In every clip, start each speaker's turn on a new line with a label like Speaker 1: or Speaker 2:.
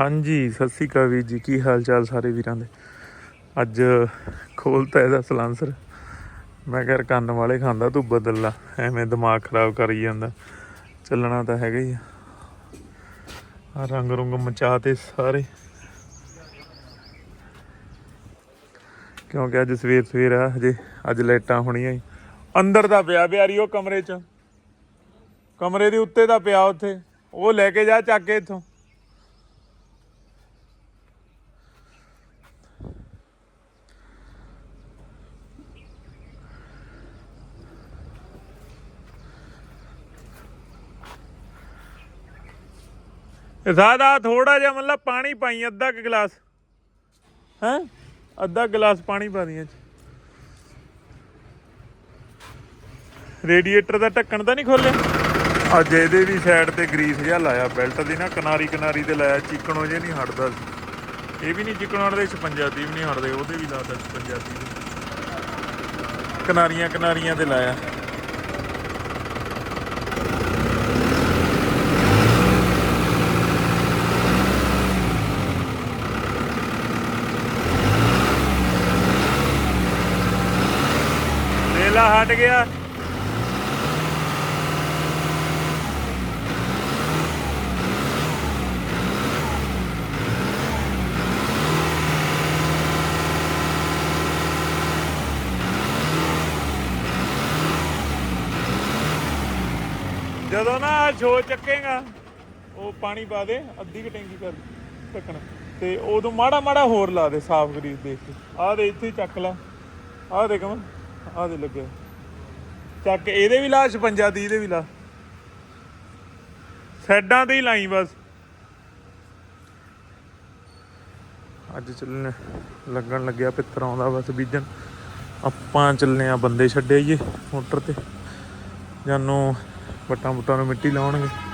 Speaker 1: ਹਾਂਜੀ, ਸਤਿ ਸ੍ਰੀ ਅਕਾਲ ਵੀਰ ਜੀ। ਕੀ ਹਾਲ ਚਾਲ ਸਾਰੇ ਵੀਰਾਂ ਦੇ? ਅੱਜ ਖੋਲਤਾ ਇਹਦਾ ਸਲਾਂਸਰ। ਮੈਂ ਕਿਹਾ ਕੰਨ ਵਾਲੇ ਖਾਂਦਾ ਤੂੰ ਬਦਲ ਲਾ ਐਵੇਂ ਦਿਮਾਗ ਖਰਾਬ ਕਰੀ ਜਾਂਦਾ। ਚੱਲਣਾ ਤਾਂ ਹੈਗਾ ਹੀ ਆ। ਰੰਗ ਰੰਗ ਰੁੰਗ ਮਚਾ ਤੇ ਸਾਰੇ। ਕਿਉਂਕਿ ਅੱਜ ਸਵੇਰ ਸਵੇਰ ਆ, ਹਜੇ ਅੱਜ ਲਾਈਟਾਂ ਹੋਣੀਆਂ ਹੀ। ਅੰਦਰ ਦਾ ਪਿਆ ਬਿਆਰੀ ਉਹ ਕਮਰੇ 'ਚ। ਕਮਰੇ ਦੇ ਉੱਤੇ ਦਾ ਪਿਆ ਉੱਥੇ। ਉਹ ਲੈ ਕੇ ਜਾ ਚੱਕ ਕੇ ਇੱਥੋਂ। ਜ਼ਿਆਦਾ ਥੋੜਾ ਜਿਹਾ ਮਤਲਬ ਪਾਣੀ ਪਾਈ, ਅੱਧਾ ਕੁ ਗਲਾਸ। ਹੈ? ਅੱਧਾ ਗਲਾਸ ਪਾਣੀ ਪਾ ਦੀਆਂ ਰੇਡੀਏਟਰ ਦਾ ਢੱਕਣ ਤਾਂ ਨਹੀਂ ਖੋਲਿਆ ਅੱਜ ਇਹਦੇ ਵੀ ਸਾਈਡ ਤੇ ਗਰੀਸ ਜਿਹਾ ਲਾਇਆ, ਬੈਲਟ ਦੀ ਨਾ ਕਿਨਾਰੀ ਕਿਨਾਰੀ ਤੇ ਲਾਇਆ, ਚਿਕਣੋ ਜੇ ਨਹੀਂ ਹਟਦਾ ਸੀ। ਇਹ ਵੀ ਨਹੀਂ ਚਿਕਣ ਹਟਦੇ 56 ਦੀ ਵੀ ਨਹੀਂ ਹਟਦੇ, ਉਹਦੇ ਵੀ ਲਾਤਾ 56 ਦੀ। ਕਿਨਾਰੀਆਂ ਕਿਨਾਰੀਆਂ ਤੇ ਲਾਇਆ। ਵੇਲਾ ਹਟ ਗਿਆ। ਜਦੋਂ ਨਾ ਛੋ ਚੱਕੇਗਾ, ਉਹ ਪਾਣੀ ਪਾ ਦੇ, ਅੱਧੀ ਕੁ ਟੈਂਕੀ ਕਰ ਢੱਕਣ ਤੇ ਉਦੋਂ ਮਾੜਾ ਮਾੜਾ ਹੋਰ ਲਾ ਦੇ ਸਾਫ਼ ਗਰੀਸ ਦੇਖ ਕੇ। ਆਹ ਦੇ ਇੱਥੇ ਚੱਕ ਲਾ। ਆਹ ਦੇ ਕਮਨ ਆਹ ਦੇ ਲੱਗੇ। ਚੱਕ ਇਹਦੇ ਵੀ ਲਾ 56 ਦੀ ਇਹਦੇ ਵੀ ਲਾ। ਸਾਈਡਾਂ ਤੇ ਹੀ ਲਾਈ ਬਸ। ਅੱਜ ਚੱਲਣੇ, ਲੱਗਣ ਲੱਗਿਆ ਪਿੱਤਰ ਆਉਂਦਾ ਬਸ ਬੀਜਣ। ਆਪਾਂ ਚੱਲਨੇ ਆ ਬੰਦੇ ਛੱਡੇ ਆਈਏ ਮੋਟਰ ਤੇ। ਜਾਨੂੰ ਵੱਟਾਂ ਵਟਾਂ ਨੂੰ ਮਿੱਟੀ ਲਾਉਣਗੇ।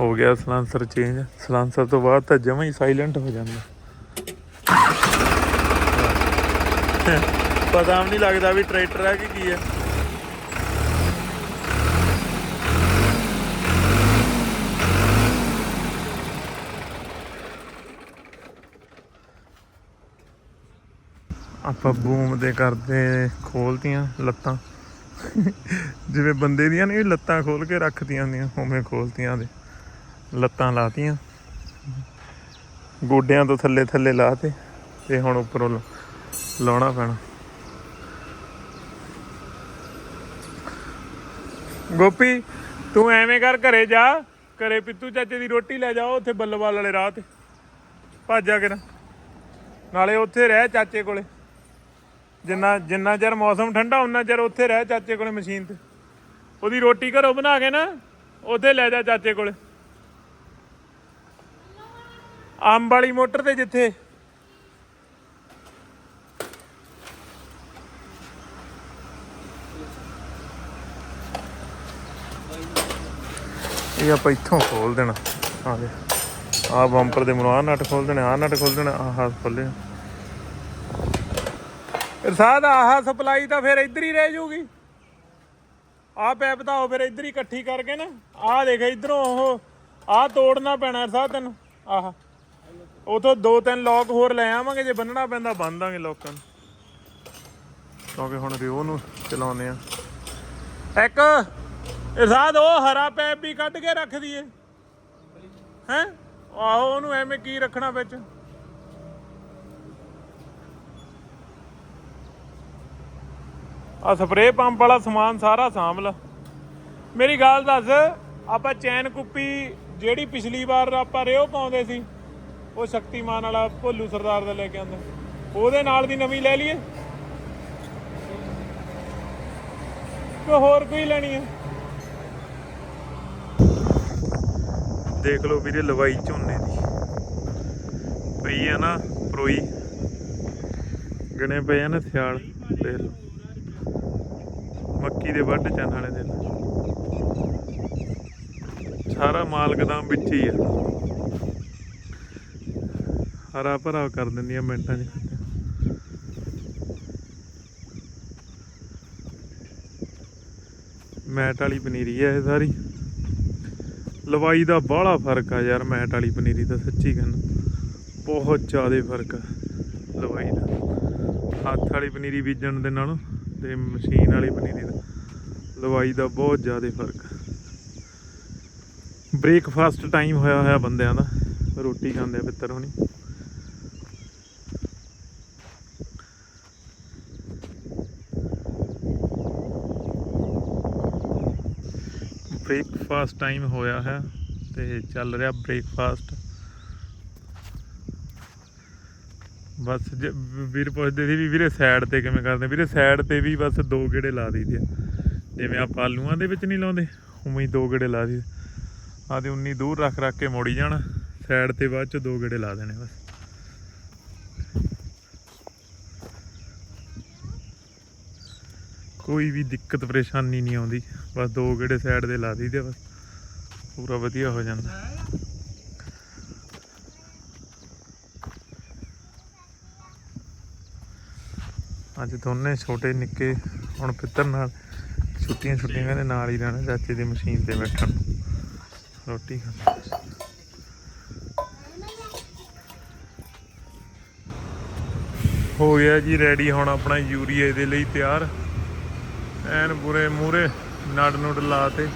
Speaker 1: ਹੋ ਗਿਆ ਸਲਾਂਸਰ ਚੇਂਜ ਸਲਾਂਸਰ ਤੋਂ ਬਾਅਦ ਤਾਂ ਜਮਾਂ ਹੀ ਸਾਇਲੈਂਟ ਹੋ ਜਾਂਦਾ। ਪਤਾ ਵੀ ਨਹੀਂ ਲੱਗਦਾ ਵੀ ਟਰੈਕਟਰ ਹੈ ਕਿ ਕੀ ਹੈ ਆਪਾਂ ਬੂਮ ਦੇ ਕਰਦੇ ਖੋਲਤੀਆਂ ਲੱਤਾਂ। ਜਿਵੇਂ ਬੰਦੇ ਦੀਆਂ ਨਹੀਂ, ਲੱਤਾਂ ਖੋਲ ਕੇ ਰੱਖਦੀਆਂ ਹੁੰਦੀਆਂ, ਉਵੇਂ ਖੋਲਤੀਆਂ ਦੇ। ਲੱਤਾਂ ਲਾਤੀਆਂ। ਗੋਡਿਆਂ ਤੋਂ ਥੱਲੇ ਥੱਲੇ ਲਾਤੇ ਤੇ ਹੁਣ ਉੱਪਰੋਂ ਲਾਉਣਾ ਪੈਣਾ। ਗੋਪੀ, ਤੂੰ ਐਵੇਂ ਕਰ, ਘਰੇ ਜਾ। ਘਰੇ ਪਿੱਤੂ ਚਾਚੇ ਦੀ ਰੋਟੀ ਲੈ ਜਾਓ ਉੱਥੇ ਬੱਲਵਾਲ ਵਾਲੇ ਰਾਹ ਤੇ। ਭੱਜ ਜਾ ਕੇ ਨਾ। ਨਾਲੇ ਉੱਥੇ ਰਹਿ ਚਾਚੇ ਕੋਲੇ। ਜਿੰਨਾ ਜਿੰਨਾ ਚਿਰ ਮੌਸਮ ਠੰਡਾ ਉਹਨਾਂ ਚਿਰ ਉੱਥੇ ਰਹਿ ਚਾਚੇ ਕੋਲੇ ਮਸ਼ੀਨ ਤੇ। ਉਹਦੀ ਰੋਟੀ ਘਰੋਂ ਬਣਾ ਕੇ ਨਾ, ਉੱਥੇ ਲੈ ਜਾ ਚਾਚੇ ਕੋਲੇ। ਅੰਬ ਵਾਲੀ ਮੋਟਰ ਤੇ ਜਿੱਥੇ। ਇਹ ਆਪਾਂ ਇੱਥੋਂ ਖੋਲ ਦੇਣਾ। ਆ ਦੇ ਆ ਬੰਪਰ ਦੇ ਮਨਵਾ ਨਟ ਖੋਲ ਦੇਣੇ ਆ ਨਟ ਖੋਲ ਦੇਣਾ, ਆਹ ਖੋਲੇ ਇਰਸਾਦ, ਆਹ ਸਪਲਾਈ ਤਾਂ ਫਿਰ ਇੱਧਰ ਹੀ ਰਹਿ ਜੂਗੀ ਆਹ ਪੈਪ ਤਾਂ ਉਹ ਫਿਰ ਇੱਧਰ ਹੀ ਇਕੱਠੀ ਕਰਕੇ ਨਾ, ਆਹ ਦੇਖ ਇਧਰੋਂ ਉਹ, ਆਹ ਤੋੜਨਾ ਪੈਣਾ ਇਰਸਾਦ ਤੈਨੂੰ, ਆਹ। ਉਥੋਂ ਦੋ ਤਿੰਨ ਲੋਕ ਹੋਰ ਲੈ ਆਵਾਂਗੇ, ਜੇ ਬੰਨਣਾ ਪੈਂਦਾ ਬੰਨ ਦਾਂਗੇ ਲੋਕਾਂ ਨੂੰ। ਕਿਉਂਕਿ ਹੁਣ ਰਿਓ ਨੂੰ ਚਲਾਉਨੇ ਆ। ਇੱਕ, ਇਰਸਾਦ, ਉਹ ਹਰਾ ਪੈਪ ਵੀ ਕੱਢ ਕੇ ਰੱਖ ਦਈਏ। ਹੈ? ਆਹੋ, ਉਹਨੂੰ ਐਵੇਂ ਕੀ ਰੱਖਣਾ ਵਿੱਚ? ਆ ਸਪਰੇਅ ਪੰਪ ਵਾਲਾ ਸਮਾਨ ਸਾਰਾ ਸਾਂਭ ਲਾ। ਮੇਰੀ ਗੱਲ ਦੱਸ, ਆਪਾਂ ਚੈਨ ਕੁੱਪੀ ਜਿਹੜੀ ਪਿਛਲੀ ਵਾਰ ਆਪਾਂ ਰਿਓ ਪਾਉਂਦੇ ਸੀ ਉਹ ਸ਼ਕਤੀਮਾਨ ਵਾਲਾ ਭੋਲੂ ਸਰਦਾਰ ਦਾ ਲੈ ਕੇ ਆਂਦਾ ਉਹਦੇ ਨਾਲ ਦੀ ਨਵੀਂ ਲੈ ਲਈਏ। ਕਿ ਹੋਰ ਕੋਈ ਲੈਣੀ ਹੈ। ਦੇਖ ਲਓ ਵੀਰੇ ਲਵਾਈ ਝੋਨੇ ਦੀ। ਪਈ ਆ ਨਾ ਪਰੋਈ। ਗਣੇ ਪਏ ਆ ਨਾ ਸਿਆਲ ਦੇਖ ਲਓ ਮੱਕੀ ਦੇ ਵੱਢ ਚੰਨ ਵਾਲੇ ਦੇ। ਸਾਰਾ ਮਾਲ ਗਦਾਮ ਵਿੱਚ ਹੀ ਆ। ਹਰਾ ਭਰਾ ਕਰ ਦਿੰਦੀਆਂ ਮਿੰਟਾਂ 'ਚ। ਮੈਟ ਵਾਲੀ ਪਨੀਰੀ ਹੈ ਇਹ ਸਾਰੀ। ਲਵਾਈ ਦਾ ਬਾਹਲਾ ਫ਼ਰਕ ਆ ਯਾਰ ਮੈਟ ਵਾਲੀ ਪਨੀਰੀ ਦਾ, ਸੱਚੀ ਕਹਿੰਦਾ ਬਹੁਤ ਜ਼ਿਆਦਾ ਫ਼ਰਕ ਆ ਲਵਾਈ ਦਾ। ਹੱਥ ਵਾਲੀ ਪਨੀਰੀ ਬੀਜਣ ਦੇ ਨਾਲੋਂ ਤੇ ਮਸ਼ੀਨ ਵਾਲੀ ਪਨੀਰੀ ਦਾ ਲਵਾਈ ਦਾ ਬਹੁਤ ਜ਼ਿਆਦਾ ਫ਼ਰਕ ਆ। ਬ੍ਰੇਕਫਾਸਟ ਟਾਈਮ ਹੋਇਆ ਹੋਇਆ ਬੰਦਿਆਂ ਦਾ। ਰੋਟੀ ਖਾਂਦੇ ਆ ਪਿੱਤਰ ਹੋਣੀ। ਬ੍ਰੇਕਫਾਸਟ ਟਾਈਮ ਹੋਇਆ ਹੈ ਤੇ ਚੱਲ ਰਿਹਾ ਬ੍ਰੇਕਫਾਸਟ ਬਸ ਜੇ ਵੀਰ ਪੁੱਛਦੇ ਸੀ ਵੀ ਵੀਰੇ ਸਾਈਡ ਤੇ ਕਿਵੇਂ ਕਰਦੇ? ਵੀਰੇ ਸਾਈਡ ਤੇ ਵੀ ਬਸ ਦੋ ਗੇੜੇ ਲਾ ਦਈਦੇ ਜਿਵੇਂ ਆਪਾਂ ਆਲੂਆਂ ਦੇ ਵਿੱਚ ਨਹੀਂ ਲਾਉਂਦੇ, ਉਵੇਂ ਹੀ ਦੋ ਗੇੜੇ ਲਾ ਦਈਦੇ। ਆ ਉਨੀ ਦੂਰ ਰੱਖ ਰੱਖ ਕੇ ਮੋੜੀ ਜਾਣਾ। ਸਾਈਡ ਤੇ ਬਾਅਦ ਚ ਦੋ ਗੇੜੇ ਲਾ ਦੇਣੇ ਬਸ। ਕੋਈ ਵੀ ਦਿੱਕਤ ਪਰੇਸ਼ਾਨੀ ਨਹੀਂ ਆਉਂਦੀ। ਬਸ ਦੋ ਗੇੜੇ ਸਾਈਡ ਦੇ ਲਾ ਦਈਦੇ ਬਸ। ਪੂਰਾ ਵਧੀਆ ਹੋ ਜਾਂਦਾ। ਅੱਜ ਦੋਨੇ ਛੋਟੇ ਨਿੱਕੇ ਹੁਣ ਪਿੱਤਰ ਨਾਲ ਛੁੱਟੀਆਂ ਛੁੱਟੀਆਂ ਕਹਿੰਦੇ ਨਾਲ ਹੀ ਰਹਿਣਾ ਚਾਚੇ ਦੀ ਮਸ਼ੀਨ ਤੇ ਬੈਠਣ ਰੋਟੀ ਖਾਣ। ਹੋ ਗਿਆ ਜੀ ਰੈਡੀ ਹੁਣ ਆਪਣਾ ਯੂਰੀਆ ਦੇ ਲਈ ਤਿਆਰ। ਐਨ ਪੂਰੇ ਮੂਰੇ ਨੜ ਨੁੜ ਲਾਤੇ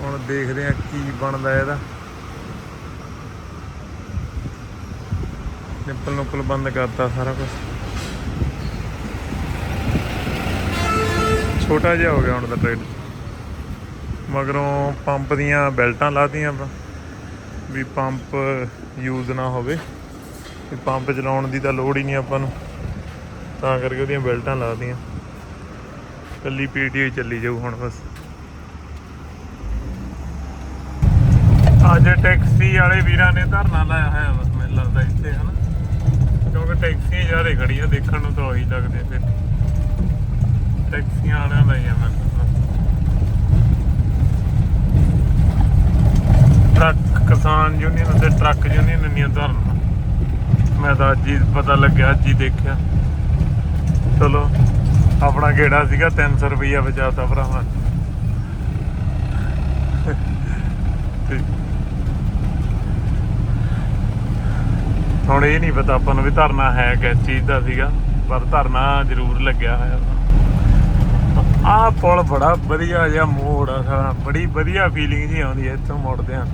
Speaker 1: ਹੁਣ ਦੇਖਦੇ ਆ ਕੀ ਬਣਦਾ ਇਹਦਾ। ਨਿੱਪਲ ਨੁੱਪਲ ਬੰਦ ਕਰਤਾ ਸਾਰਾ ਕੁਝ ਛੋਟਾ ਜਿਹਾ ਹੋ ਗਿਆ ਹੁਣ ਦਾ ਟਰੈਕਟਰ। ਮਗਰੋਂ ਪੰਪ ਦੀਆਂ ਬੈਲਟਾਂ ਲਾਤੀਆਂ ਆਪਾਂ, ਵੀ ਪੰਪ ਯੂਜ਼ ਨਾ ਹੋਵੇ। ਵੀ ਪੰਪ ਚਲਾਉਣ ਦੀ ਤਾਂ ਲੋੜ ਹੀ ਨਹੀਂ ਆਪਾਂ ਨੂੰ। ਤਾਂ ਕਰਕੇ ਉਹਦੀਆਂ ਬੈਲਟਾਂ ਲਾਤੀਆਂ। ਕੱਲੀ ਪੀਟੀਓ ਚੱਲੀ ਜਾਊ ਹੁਣ ਬਸ। ਅੱਜ ਟੈਕਸੀ ਵਾਲੇ ਵੀਰਾਂ ਨੇ ਧਰਨਾ ਲਾਇਆ ਹੋਇਆ ਬਸ, ਮੈਨੂੰ ਲੱਗਦਾ ਇੱਥੇ, ਹਨਾ? ਕਿਉਂਕਿ ਟੈਕਸੀਆਂ ਜ਼ਿਆਦਾ ਖੜੀਆਂ ਦੇਖਣ ਨੂੰ ਤਾਂ ਉਹੀ ਲੱਗਦੇ ਫਿਰ। ਟੈਕਸੀਆਂ ਵਾਲਿਆਂ ਦਾ ਹੀ ਆ ਮੈਨੂੰ ਟਰੱਕ, ਕਿਸਾਨ ਯੂਨੀਅਨ ਤੇ ਟਰੱਕ ਯੂਨੀਅਨ ਨਹੀਂ ਧਰਨਾ। ਮੈਂ ਤਾਂ ਅੱਜ ਹੀ ਪਤਾ ਲੱਗਿਆ, ਅੱਜ ਹੀ ਦੇਖਿਆ। ਚਲੋ। ਆਪਣਾ ਗੇੜਾ ਸੀਗਾ 300 ਰੁਪਈਆ ਬਚਾਤਾ ਭਰਾਵਾਂ। ਹੁਣ ਇਹ ਨਹੀਂ ਪਤਾ ਆਪਾਂ ਨੂੰ ਵੀ ਧਰਨਾ ਹੈ ਕਿਸ ਚੀਜ਼ ਦਾ ਸੀਗਾ, ਪਰ ਧਰਨਾ ਜ਼ਰੂਰ ਲੱਗਿਆ ਹੋਇਆ। ਆਹ ਪੁਲ ਬੜਾ ਵਧੀਆ ਜਿਹਾ ਮੋੜ ਆ ਸਾਲਾ ਬੜੀ ਵਧੀਆ ਫੀਲਿੰਗ ਜੀ ਆਉਂਦੀ ਹੈ ਇੱਥੋਂ ਮੁੜਦੇ ਆ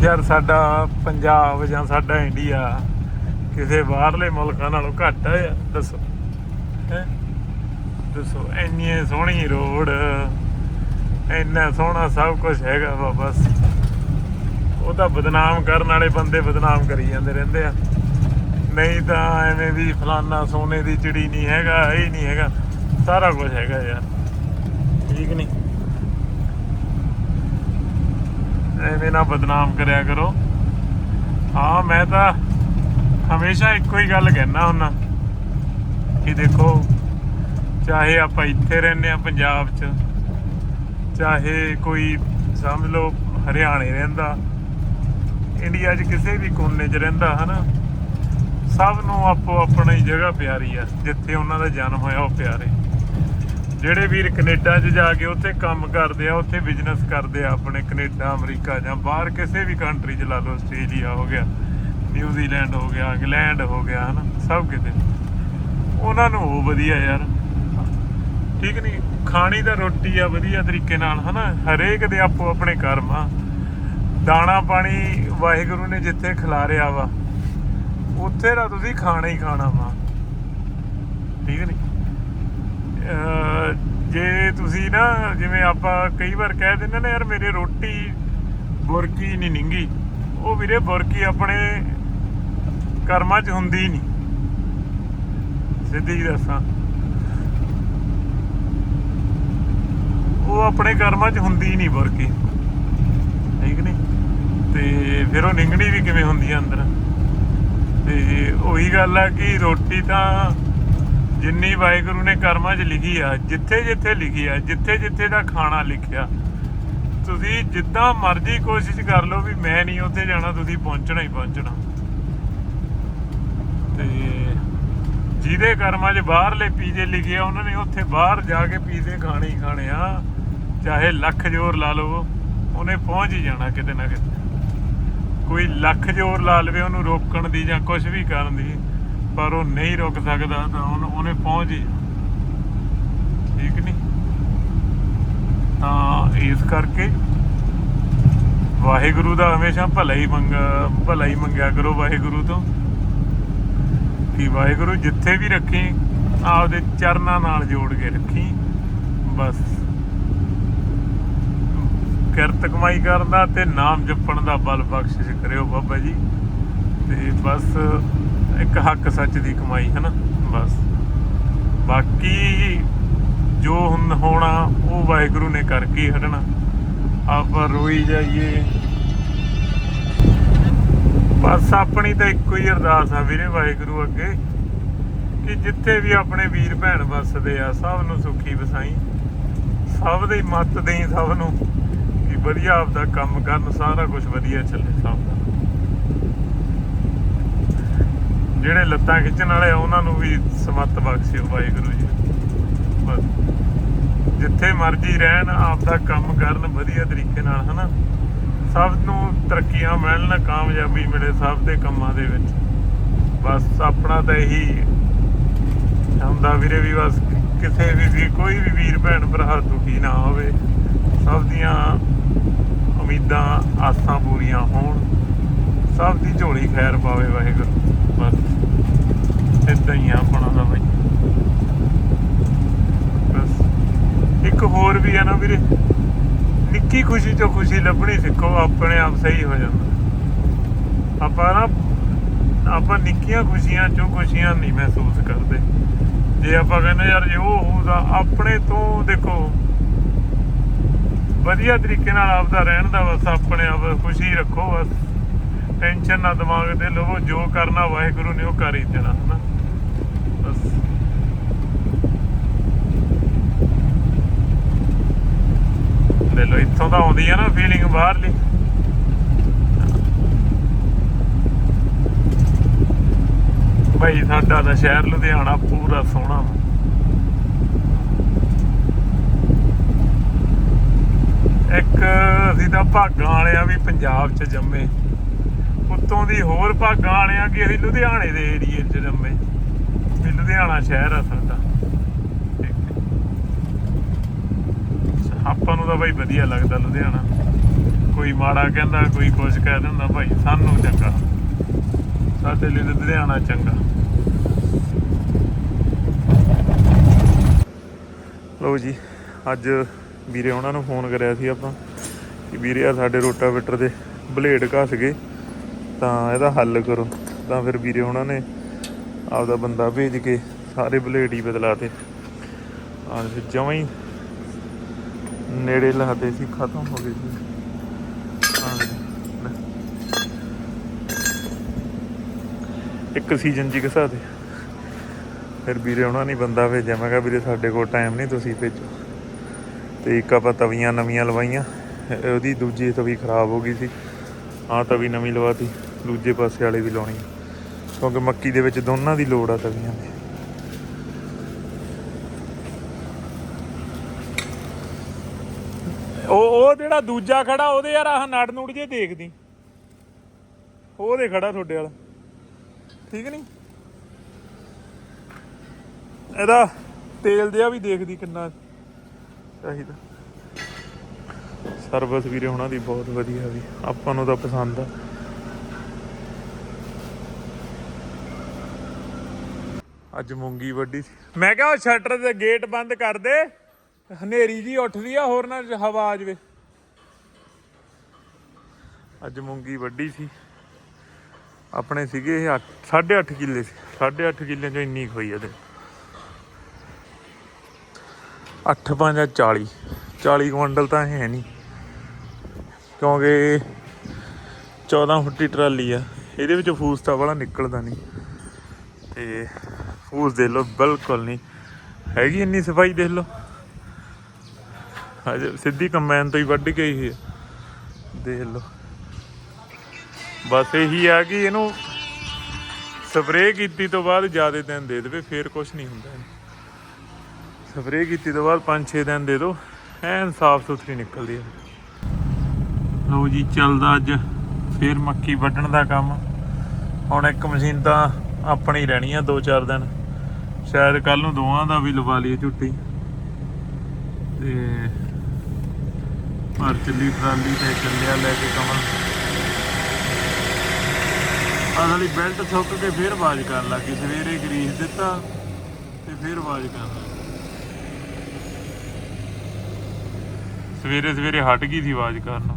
Speaker 1: ਯਾਰ ਸਾਡਾ ਪੰਜਾਬ ਜਾਂ ਸਾਡਾ ਇੰਡੀਆ ਕਿਸੇ ਬਾਹਰਲੇ ਮੁਲਕਾਂ ਨਾਲੋਂ ਘੱਟ ਆ ਯਾਰ, ਦੱਸੋ। ਹੈ? ਦੱਸੋ ਇੰਨੀ ਸੋਹਣੀ ਰੋਡ, ਇੰਨਾ ਸੋਹਣਾ ਸਭ ਕੁਝ ਹੈਗਾ ਵਾ ਬਸ। ਤਾਂ ਬਦਨਾਮ ਕਰਨ ਵਾਲੇ ਬੰਦੇ ਬਦਨਾਮ ਕਰੀ ਜਾਂਦੇ ਰਹਿੰਦੇ ਆ। ਨਹੀਂ ਤਾਂ ਐਵੇਂ ਵੀ ਫਲਾਨਾ ਸੋਨੇ ਦੀ ਚਿੜੀ ਨਹੀਂ ਹੈਗਾ, ਇਹ ਨਹੀਂ ਹੈਗਾ। ਸਾਰਾ ਕੁਝ ਹੈਗਾ ਯਾਰ। ਠੀਕ ਨਹੀਂ? ਐਵੇਂ ਨਾ ਬਦਨਾਮ ਕਰਿਆ ਕਰੋ। ਹਾਂ, ਮੈਂ ਤਾਂ ਹਮੇਸ਼ਾ ਇੱਕੋ ਹੀ ਗੱਲ ਕਹਿਣਾ ਹੁੰਦਾ ਕਿ ਦੇਖੋ, ਚਾਹੇ ਆਪਾਂ ਇੱਥੇ ਰਹਿੰਦੇ ਆ ਪੰਜਾਬ 'ਚ, ਚਾਹੇ ਕੋਈ ਸਮਝ ਲਓ ਹਰਿਆਣੇ ਰਹਿੰਦਾ, ਇੰਡੀਆ 'ਚ ਕਿਸੇ ਵੀ ਕੋਨੇ 'ਚ ਰਹਿੰਦਾ, ਹਨਾ? ਸਭ ਨੂੰ ਆਪੋ ਆਪਣੀ ਜਗ੍ਹਾ ਪਿਆਰੀ ਆ, ਜਿੱਥੇ ਉਹਨਾਂ ਦਾ ਜਨਮ ਹੋਇਆ ਉਹ ਪਿਆਰੇ। ਜਿਹੜੇ ਵੀਰ ਕੈਨੇਡਾ 'ਚ ਜਾ ਕੇ ਉੱਥੇ ਕੰਮ ਕਰਦੇ ਆ, ਉੱਥੇ ਬਿਜ਼ਨਸ ਕਰਦੇ ਆ, ਆਪਣੇ ਕੈਨੇਡਾ, ਅਮਰੀਕਾ ਜਾਂ ਬਾਹਰ ਕਿਸੇ ਵੀ ਕੰਟਰੀ 'ਚ ਲਾ ਲਓ, ਆਸਟ੍ਰੇਲੀਆ ਹੋ ਗਿਆ ਨਿਊਜ਼ੀਲੈਂਡ ਹੋ ਗਿਆ ਇੰਗਲੈਂਡ ਹੋ ਗਿਆ, ਹਨਾ, ਸਭ ਕਿਤੇ। ਉਹਨਾਂ ਨੂੰ ਉਹ ਵਧੀਆ ਯਾਰ। ਠੀਕ ਨਹੀਂ ਖਾਣੀ ਤਾਂ ਰੋਟੀ ਆ ਵਧੀਆ ਤਰੀਕੇ ਨਾਲ, ਹਨਾ, ਹਰੇਕ ਦੇ ਆਪੋ ਆਪਣੇ ਕਰਮ ਆ। ਦਾਣਾ ਪਾਣੀ ਵਾਹਿਗੁਰੂ ਨੇ ਜਿੱਥੇ ਖਿਲਾਰਿਆ ਵਾ, ਉੱਥੇ ਦਾ ਤੁਸੀਂ ਖਾਣਾ ਹੀ ਖਾਣਾ ਵਾ। ਠੀਕ ਨਹੀਂ ਜੇ ਤੁਸੀਂ ਨਾ ਜਿਵੇਂ ਆਪਾਂ ਕਈ ਵਾਰ ਕਹਿ ਦਿੰਦੇ ਨੇ, ਯਾਰ ਮੇਰੇ ਰੋਟੀ ਬੁਰਕੀ ਨਹੀਂ ਨਿੰਗੀ। ਉਹ ਵੀਰੇ ਬੁਰਕੀ ਆਪਣੇ ਕਰਮਾਂ 'ਚ ਹੁੰਦੀ ਨਹੀਂ। ਸਿੱਧੀ ਦੱਸਾਂ। ਉਹ ਆਪਣੇ ਕਰਮਾਂ 'ਚ ਹੁੰਦੀ ਨਹੀਂ ਬੁਰਕੀ। ਠੀਕ ਨਹੀਂ ਤੇ ਫਿਰ ਉਹ ਨਿੰਗਣੀ ਵੀ ਕਿਵੇਂ ਹੁੰਦੀ ਆ ਅੰਦਰ? ਤੇ ਉਹੀ ਗੱਲ ਆ ਕਿ ਰੋਟੀ ਤਾਂ ਜਿੰਨੀ ਵਾਹਿਗੁਰੂ ਨੇ ਕਰਮਾਂ 'ਚ ਲਿਖੀ ਆ, ਜਿੱਥੇ ਜਿੱਥੇ ਲਿਖੀ ਆ, ਜਿੱਥੇ ਜਿੱਥੇ ਦਾ ਖਾਣਾ ਲਿਖਿਆ, ਤੁਸੀਂ ਜਿੱਦਾਂ ਮਰਜ਼ੀ ਕੋਸ਼ਿਸ਼ ਕਰ ਲਓ ਵੀ ਮੈਂ ਨਹੀਂ ਉੱਥੇ ਜਾਣਾ, ਤੁਸੀਂ ਪਹੁੰਚਣਾ ਹੀ ਪਹੁੰਚਣਾ। ਤੇ ਜਿਹਦੇ ਕਰਮਾਂ 'ਚ ਬਾਹਰਲੇ ਪੀਜ਼ੇ ਲਿਖੇ ਆ, ਉਹਨਾਂ ਨੇ ਉੱਥੇ ਬਾਹਰ ਜਾ ਕੇ ਪੀਜ਼ੇ ਖਾਣੇ ਹੀ ਖਾਣੇ ਆ, ਚਾਹੇ ਲੱਖ ਜ਼ੋਰ ਲਾ ਲਵੋ ਉਹਨੇ ਪਹੁੰਚ ਹੀ ਜਾਣਾ ਕਿਤੇ ਨਾ ਕਿਤੇ। ਕੋਈ ਲੱਖ ਜ਼ੋਰ ਲਾ ਲਵੇ ਉਹਨੂੰ ਰੋਕਣ ਦੀ ਜਾਂ ਕੁਝ ਵੀ ਕਰਨ ਦੀ ਪਰ ਉਹ ਨਹੀਂ ਰੁਕ ਸਕਦਾ ਤਾਂ ਉਹਨ- ਉਹਨੇ ਪਹੁੰਚ ਹੀ ਠੀਕ ਨਹੀਂ ਤਾਂ ਇਸ ਕਰਕੇ ਵਾਹਿਗੁਰੂ ਦਾ ਹਮੇਸ਼ਾ ਭਲਾ ਹੀ ਮੰਗ ਭਲਾ ਹੀ ਮੰਗਿਆ ਕਰੋ ਵਾਹਿਗੁਰੂ ਤੋਂ। ਕਿ ਵਾਹਿਗੁਰੂ ਜਿੱਥੇ ਵੀ ਰੱਖੀ, ਆਪਦੇ ਚਰਨਾਂ ਨਾਲ ਜੋੜ ਕੇ ਰੱਖੀ। ਬਸ। ਕਿਰਤ ਕਮਾਈ ਕਰਨ ਦਾ ਤੇ ਨਾਮ ਜਪਣ ਦਾ ਬਲ ਬਖਸ਼ਿਸ਼ ਕਰਿਓ ਬਾਬਾ ਜੀ। ਤੇ ਬਸ ਇੱਕ ਹੱਕ ਸੱਚ ਦੀ ਕਮਾਈ ਹੈ ਨਾ ਬਸ। ਬਾਕੀ ਜੋ ਹੁਣ ਹੋਣਾ, ਉਹ ਵਾਹਿਗੁਰੂ ਨੇ ਕਰਕੇ ਹਟਣਾ ਆਪਾਂ ਰੋਈ ਜਾਈਏ। ਬਸ ਆਪਣੀ ਤਾਂ ਇੱਕੋ ਹੀ ਅਰਦਾਸ ਆ ਵੀਰੇ ਵਾਹਿਗੁਰੂ ਅੱਗੇ, ਕਿ ਜਿੱਥੇ ਵੀ ਆਪਣੇ ਵੀਰ ਭੈਣ ਵੱਸਦੇ ਆ, ਸਭ ਨੂੰ ਸੁਖੀ ਵਸਾਈ। ਸਭ ਦੇ ਮੱਤ ਦੇਈ ਸਭ ਨੂੰ, ਕਿ ਵਧੀਆ ਆਪਦਾ ਕੰਮ ਕਰਨ, ਸਾਰਾ ਕੁਝ ਵਧੀਆ ਚੱਲੇ ਸਭ ਦਾ। ਜਿਹੜੇ ਲੱਤਾਂ ਖਿੱਚਣ ਵਾਲੇ ਆ, ਉਹਨਾਂ ਨੂੰ ਵੀ ਸਮੱਤ ਬਖਸ਼ਿਓ ਵਾਹਿਗੁਰੂ ਜੀ। ਬਸ। ਜਿੱਥੇ ਮਰਜ਼ੀ ਰਹਿਣ, ਆਪਦਾ ਕੰਮ ਕਰਨ, ਵਧੀਆ ਤਰੀਕੇ ਨਾਲ, ਹਨਾ? ਸਭ ਨੂੰ ਤਰੱਕੀਆਂ ਮਿਲਣ, ਕਾਮਯਾਬੀ ਮਿਲੇ ਸਭ ਦੇ ਕੰਮਾਂ ਦੇ ਵਿੱਚ। ਬਸ ਆਪਣਾ ਤਾਂ ਇਹੀ ਹੁੰਦਾ ਵੀਰੇ ਵੀ ਬਸ ਕਿਸੇ ਵੀ ਵੀ, ਕੋਈ ਵੀ ਵੀਰ ਭੈਣ ਭਰਾ ਦੁਖੀ ਨਾ ਹੋਵੇ। ਸਭ ਦੀਆਂ ਉਮੀਦਾਂ, ਆਸਾਂ ਪੂਰੀਆਂ ਹੋਣ। ਸਭ ਦੀ ਝੋਲੀ ਖੈਰ ਪਾਵੇ ਵਾਹਿਗੁਰੂ। ਬਸ। ਇਦਾਂ ਹੀ ਆ ਆਪਣਾ ਦਾ ਬਾਈ। ਬਸ। ਇੱਕ ਹੋਰ ਵੀ ਆ ਨਾ ਵੀਰੇ। ਨਿੱਕੀ ਖੁਸ਼ੀ ਚੋਂ ਖੁਸ਼ੀ ਲੱਭਣੀ ਸਿੱਖੋ, ਆਪਣੇ ਆਪ ਸਹੀ ਹੋ ਜਾਂਦਾ। ਆਪਾਂ ਨਾ, ਆਪਾਂ ਨਿੱਕੀਆਂ ਖੁਸ਼ੀਆਂ ਚੋਂ ਖੁਸ਼ੀਆਂ ਨਹੀਂ ਮਹਿਸੂਸ ਕਰਦੇ। ਜੇ ਆਪਾਂ ਕਹਿੰਦੇ ਯਾਰ ਜੇ ਉਹ ਹੋਊਗਾ ਆਪਣੇ ਤੋਂ ਦੇਖੋ। ਵਧੀਆ ਤਰੀਕੇ ਨਾਲ ਆਪਦਾ ਰਹਿਣ ਦਾ ਬਸ, ਆਪਣੇ ਆਪ ਖੁਸ਼ੀ ਰੱਖੋ ਬਸ। ਟੈਨਸ਼ਨ ਨਾ ਦਿਮਾਗ ਤੇ ਲਵੋ, ਜੋ ਕਰਨਾ ਵਾਹਿਗੁਰੂ ਨੇ ਉਹ ਕਰ ਹੀ ਦੇਣਾ, ਹਨਾ? ਬਸ ਲੈ ਇੱਥੋਂ ਤਾਂ ਆਉਂਦੀ ਆ ਨਾ ਫੀਲਿੰਗ ਬਾਹਰਲੀ ਭਾਈ, ਸਾਡਾ ਤਾਂ ਸ਼ਹਿਰ ਲੁਧਿਆਣਾ ਪੂਰਾ ਸੋਹਣਾ ਵਾ। ਇੱਕ ਅਸੀਂ ਤਾਂ ਭਾਗਾਂ ਵਾਲਿਆਂ ਵੀ ਪੰਜਾਬ 'ਚ ਜੰਮੇ। ਉੱਤੋਂ ਦੀ ਹੋਰ ਭਾਗਾਂ ਵਾਲਿਆਂ ਕਿ ਅਸੀਂ ਲੁਧਿਆਣੇ ਦੇ ਏਰੀਏ 'ਚ ਜੰਮੇ। ਵੀ ਲੁਧਿਆਣਾ ਸ਼ਹਿਰ ਆ ਸਾਡਾ। ਆਪਾਂ ਨੂੰ ਤਾਂ ਭਾਈ ਵਧੀਆ ਲੱਗਦਾ ਲੁਧਿਆਣਾ। ਕੋਈ ਮਾੜਾ ਕਹਿੰਦਾ, ਕੋਈ ਕੁਝ ਕਹਿ ਦਿੰਦਾ ਭਾਈ ਸਾਨੂੰ ਚੰਗਾ। ਸਾਡੇ ਲਈ ਲੁਧਿਆਣਾ ਚੰਗਾ। ਲਓ ਜੀ, ਅੱਜ ਵੀਰੇ ਉਹਨਾਂ ਨੂੰ ਫੋਨ ਕਰਿਆ ਸੀ ਆਪਾਂ, ਕਿ ਵੀਰੇ ਆ ਸਾਡੇ ਰੋਟਾਵੇਟਰ ਦੇ ਬਲੇਡ ਘਸ ਗਏ, ਤਾਂ ਇਹਦਾ ਹੱਲ ਕਰੋ। ਤਾਂ ਫਿਰ ਵੀਰੇ ਉਹਨਾਂ ਨੇ ਆਪਦਾ ਬੰਦਾ ਭੇਜ ਕੇ ਸਾਰੇ ਬਲੇਡ ਹੀ ਬਦਲਾਤੇ ਆ ਜਮਾਂ ਹੀ ਨੇੜੇ ਲਾਤੇ ਸੀ, ਖਤਮ ਹੋ ਗਏ ਸੀ। ਇੱਕ ਸੀਜ਼ਨ ਜੀ ਘਸਾ ਦੇ। ਫਿਰ ਵੀਰੇ ਉਹਨਾਂ ਨੇ ਬੰਦਾ ਭੇਜਿਆ, ਮੈਂ ਕਿਹਾ ਵੀਰੇ ਸਾਡੇ ਕੋਲ ਟਾਈਮ ਨਹੀਂ, ਤੁਸੀਂ ਭੇਜੋ। ਤੇ ਇੱਕ ਆਪਾਂ ਤਵੀਆਂ ਨਵੀਆਂ ਲਵਾਈਆਂ, ਉਹਦੀ ਦੂਜੀ ਤਵੀ ਖਰਾਬ ਹੋ ਗਈ ਸੀ। ਆਹ ਤਵੀ ਨਵੀਂ ਲਵਾਤੀ, ਦੂਜੇ ਪਾਸੇ ਵਾਲੇ ਵੀ ਲਾਉਣੀ। ਕਿਉਂਕਿ ਮੱਕੀ ਦੇ ਵਿੱਚ ਦੋਨਾਂ ਦੀ ਲੋੜ ਆ ਤਵੀਆਂ ਦੀ। ਉਹ ਉਹ ਜਿਹੜਾ ਦੂਜਾ ਖੜਾ, ਉਹਦੇ ਯਾਰ ਆਹ ਨੜ ਨੂੜ ਜੇ ਦੇਖਦੀ। ਉਹਦੇ ਖੜਾ ਤੁਹਾਡੇ ਵਾਲਾ। ਠੀਕ ਨਹੀਂ? ਇਹਦਾ ਤੇਲ ਦਿਆ ਵੀ ਦੇਖਦੀ ਕਿੰਨਾ ਚਾਹੀਦਾ। ਸਰਵਿਸ ਵੀਰੇ, ਉਹਨਾਂ ਦੀ ਬਹੁਤ ਵਧੀਆ ਵੀ। ਆਪਾਂ ਨੂੰ ਤਾਂ ਪਸੰਦ ਆ। ਅੱਜ ਮੂੰਗੀ ਵੱਡੀ ਸੀ। ਮੈਂ ਕਿਹਾ ਉਹ ਸ਼ਟਰ ਦੇ ਗੇਟ ਬੰਦ ਕਰ ਦੇ। ਹਨੇਰੀ ਜੀ ਉੱਠਦੀ ਆ, ਹੋਰ ਨਾ ਹਵਾ ਆ ਜਾਵੇ। ਅੱਜ ਮੂੰਗੀ ਵੱਡੀ ਸੀ। ਆਪਣੇ ਸੀਗੇ 8.5 ਕਿੱਲੇ ਸੀ। 8.5 ਕਿੱਲਿਆਂ ਚੋਂ ਇੰਨੀ ਕੁ ਇਹਦੇ 8 5 40 40 ਕੁਇੰਟਲ ਤਾਂ ਹੈ ਨਹੀਂ। ਕਿਉਂਕਿ 14 ਫੁੱਟੀ ਟਰਾਲੀ ਆ। ਇਹਦੇ ਵਿੱਚ ਫੂਸਤਾ ਵਾਲਾ ਨਿਕਲਦਾ ਨਹੀਂ। ਤੇ ਫੂਸ ਦੇ ਲੋ ਬਿਲਕੁਲ ਨਹੀਂ। ਹੈਗੀ ਇੰਨੀ ਸਫ਼ਾਈ ਦੇਖ ਲੋ ਹਜੇ ਸਿੱਧੀ ਕੰਬਾਈਨ ਤੋਂ ਹੀ ਵੱਢ ਕੇ ਹੀ ਦੇਖ ਲਓ। ਬਸ ਇਹੀ ਆ ਕਿ ਇਹਨੂੰ ਸਪਰੇਅ ਕੀਤੀ ਤੋਂ ਬਾਅਦ ਜ਼ਿਆਦਾ ਦਿਨ ਦੇ ਦੇਵੇ, ਫੇਰ ਕੁਝ ਨਹੀਂ ਹੁੰਦਾ ਸਪਰੇਅ ਕੀਤੀ ਤੋਂ ਬਾਅਦ 5-6 ਦਿਨ ਦੇ ਦਿਓ ਐਨ ਸਾਫ਼ ਸੁਥਰੀ ਨਿਕਲਦੀ ਹੈ ਲਓ ਜੀ, ਚੱਲਦਾ ਅੱਜ ਫੇਰ ਮੱਕੀ ਵੱਢਣ ਦਾ ਕੰਮ। ਹੁਣ ਇੱਕ ਮਸ਼ੀਨ ਤਾਂ ਆਪਣੀ ਰਹਿਣੀ ਆ 2-4 ਦਿਨ। ਸ਼ਾਇਦ ਕੱਲ ਨੂੰ ਦੋਵਾਂ ਦਾ ਵੀ ਲਵਾ ਲਈਏ ਝੁੱਟੀ। ਤੇ ਪਰ ਚੱਲੀ ਟਰਾਲੀ ਤੇ ਚੱਲਿਆ ਲੈ ਕੇ ਕਮਲ। ਆਹ ਬੈਲਟ ਥੁੱਕ ਕੇ ਫੇਰ ਆਵਾਜ਼ ਕਰਨ ਲੱਗੀ ਸਵੇਰੇ ਗਰੀਸ ਦਿੱਤਾ ਤੇ ਫੇਰ ਆਵਾਜ਼ ਕਰਨ ਲੱਗੀ ਸਵੇਰੇ ਸਵੇਰੇ ਹਟ ਗਈ ਸੀ ਆਵਾਜ਼ ਕਰਨ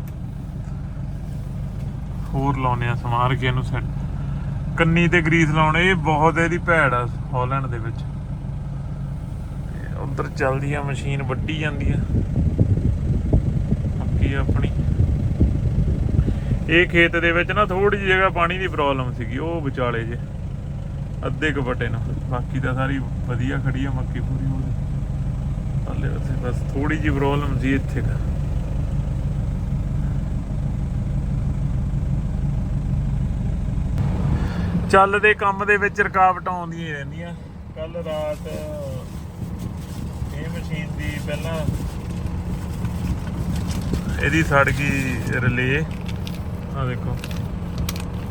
Speaker 1: ਹੋਰ ਲਾਉਨੇ ਆ ਸਮਾਰ ਕੇ ਇਹਨੂੰ ਸੈੱਟ ਕੰਨੀ ਤੇ ਗਰੀਸ ਲਾਉਣੇ, ਇਹ ਬਹੁਤ ਇਹਦੀ ਭੈੜ ਆ। ਹਾਲੈਂਡ ਦੇ ਵਿੱਚ। ਤੇ ਉਧਰ ਚੱਲਦੀ ਆ ਮਸ਼ੀਨ ਵੱਢੀ ਜਾਂਦੀ ਆ ਮੱਕੀ ਆਪਣੀ ਇਹ ਖੇਤ ਦੇ ਵਿੱਚ ਨਾ ਥੋੜੀ ਜਿਹੀ ਜਗ੍ਹਾ ਪਾਣੀ ਦੀ ਪ੍ਰੋਬਲਮ ਸੀਗੀ, ਉਹ ਵਿਚਾਲੇ ਜੇ, ਅੱਧੇ ਕੁ ਵੱਟੇ ਨਾਲ। ਬਾਕੀ ਤਾਂ ਸਾਰੀ ਵਧੀਆ ਖੜੀ ਆ, ਮੱਕੀ ਪੂਰੀ ਹੋ ਗਈ। ਹਲੇ ਉੱਥੇ ਬਸ ਥੋੜੀ ਜਿਹੀ ਪ੍ਰੋਬਲਮ ਸੀ ਇੱਥੇ ਕੁ। ਚੱਲਦੇ ਕੰਮ ਦੇ ਵਿੱਚ ਰੁਕਾਵਟਾਂ ਆਉਂਦੀਆਂ ਹੀ ਰਹਿੰਦੀਆਂ। ਕੱਲ ਰਾਤ ਇਹ ਮਸ਼ੀਨ ਦੀ ਪਹਿਲਾਂ ਇਹਦੀ ਸੜ ਗਈ ਰਿਲੇ ਆ ਦੇਖੋ।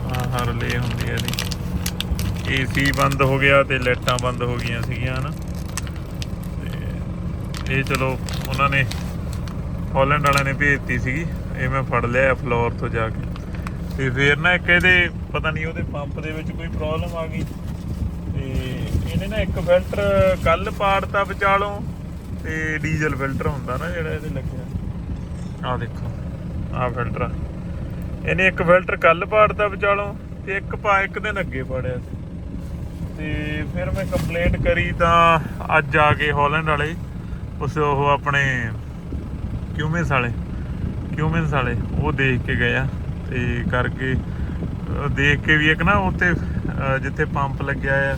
Speaker 1: ਆਹ ਹਾਂ ਰਿਲੇ ਹੁੰਦੀ ਹੈ ਇਹਦੀ। ਏਸੀ ਬੰਦ ਹੋ ਗਿਆ ਤੇ ਲਾਈਟਾਂ ਬੰਦ ਹੋ ਗਈਆਂ ਸੀਗੀਆਂ, ਹਨਾ? ਤੇ ਇਹ ਚਲੋ ਉਹਨਾਂ ਨੇ ਹਾਲੈਂਡ ਵਾਲਿਆਂ ਨੇ ਭੇਜਤੀ ਸੀਗੀ। ਇਹ ਮੈਂ ਫੜ ਲਿਆ ਫਲੋਰ ਤੋਂ ਜਾ ਕੇ। ਤੇ ਫੇਰ ਨਾ ਇੱਕ ਇਹਦੇ, ਪਤਾ ਨਹੀਂ ਉਹਦੇ ਪੰਪ ਦੇ ਵਿੱਚ ਕੋਈ ਪ੍ਰੋਬਲਮ ਆ ਗਈ। ਤੇ ਇਹਨੇ ਨਾ ਇੱਕ ਫਿਲਟਰ ਕੱਲ ਪਾੜਤਾ ਵਿਚਾਲੋਂ, ਤੇ ਡੀਜ਼ਲ ਫਿਲਟਰ ਹੁੰਦਾ ਨਾ ਜਿਹੜਾ ਇਹਦੇ ਲੱਗਿਆ ਆਹ ਦੇਖੋ, ਆਹ ਫਿਲਟਰ ਇਹਨੇ ਇੱਕ ਫਿਲਟਰ ਕੱਲ ਪਾੜਤਾ ਵਿਚਾਲੋਂ ਤੇ ਇੱਕ ਪਾ, ਇੱਕ ਦਿਨ ਅੱਗੇ ਪਾੜਿਆ ਸੀ। ਤੇ ਫਿਰ ਮੈਂ ਕੰਪਲੇਂਟ ਕਰੀ ਤਾਂ ਅੱਜ ਆ ਕੇ ਹਾਲੈਂਡ ਵਾਲੇ, ਉਸ ਉਹ ਆਪਣੇ ਕਿਊਮਿਸ ਵਾਲੇ ਕਿਊਮਿਸ ਵਾਲੇ, ਉਹ ਦੇਖ ਕੇ ਗਏ ਆ। ਤੇ ਕਰਕੇ ਦੇਖ ਕੇ ਵੀ ਇੱਕ ਨਾ ਉੱਤੇ ਜਿੱਥੇ ਪੰਪ ਲੱਗਿਆ ਆ,